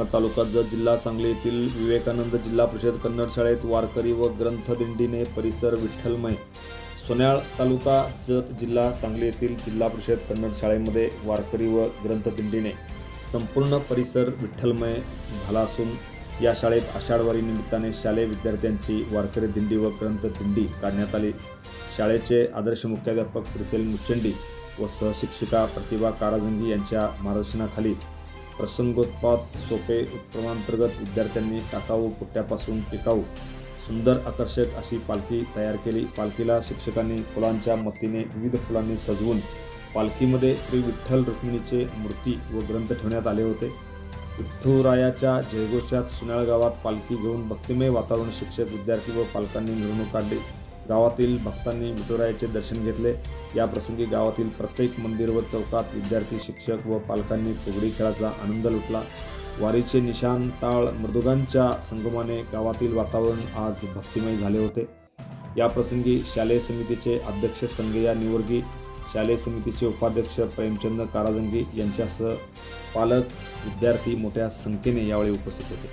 कन्नड तालुका जत जिल्हा सांगली येथील विवेकानंद जिल्हा परिषद कन्नड शाळेत वारकरी व ग्रंथदिंडीने परिसर विठ्ठलमय. सोन्याळ तालुका जत जिल्हा सांगली येथील जिल्हा परिषद कन्नड शाळेमध्ये वारकरी व ग्रंथदिंडीने संपूर्ण परिसर विठ्ठलमय झाला असून या शाळेत आषाढवारी निमित्ताने शालेय विद्यार्थ्यांची वारकरी दिंडी व ग्रंथदिंडी काढण्यात आली. शाळेचे आदर्श मुख्याध्यापक श्रीसेल मुचंडी व सहशिक्षिका प्रतिभा काराजंगी यांच्या मार्गदर्शनाखाली प्रसंगोत्पाद सोपे उपक्रमांतर्गत विद्यार्थ्यांनी टाकाऊ पुट्ट्यापासून टिकाऊ सुंदर आकर्षक अशी पालखी तयार केली. पालखीला शिक्षकांनी फुलांच्या मतीने विविध फुलांनी सजवून पालखीमध्ये श्री विठ्ठल रुक्मिणीचे मूर्ती व ग्रंथ ठेवण्यात आले होते. विठ्ठुरायाच्या जयघोषात सुनाळ गावात पालखी घेऊन भक्तिमय वातावरण शिक्षक विद्यार्थी व पालकांनी मिरवणूक काढली. गावातील भक्तांनी विठुरायाचे दर्शन घेतले. या प्रसंगी गावातील प्रत्येक मंदिर व चौकात विद्यार्थी शिक्षक व पालकांनी फुगडी खेळाचा आनंद लुटला. वारीचे निशान टाळ मृदुगांच्या संगमाने गावातील वातावरण आज भक्तिमय झाले होते. या प्रसंगी शालेय समितीचे अध्यक्ष संगया निवर्गी शालेय समितीचे उपाध्यक्ष प्रेमचंद काराजंगी यांच्यासह पालक विद्यार्थी मोठ्या संख्येने यावेळी उपस्थित होते.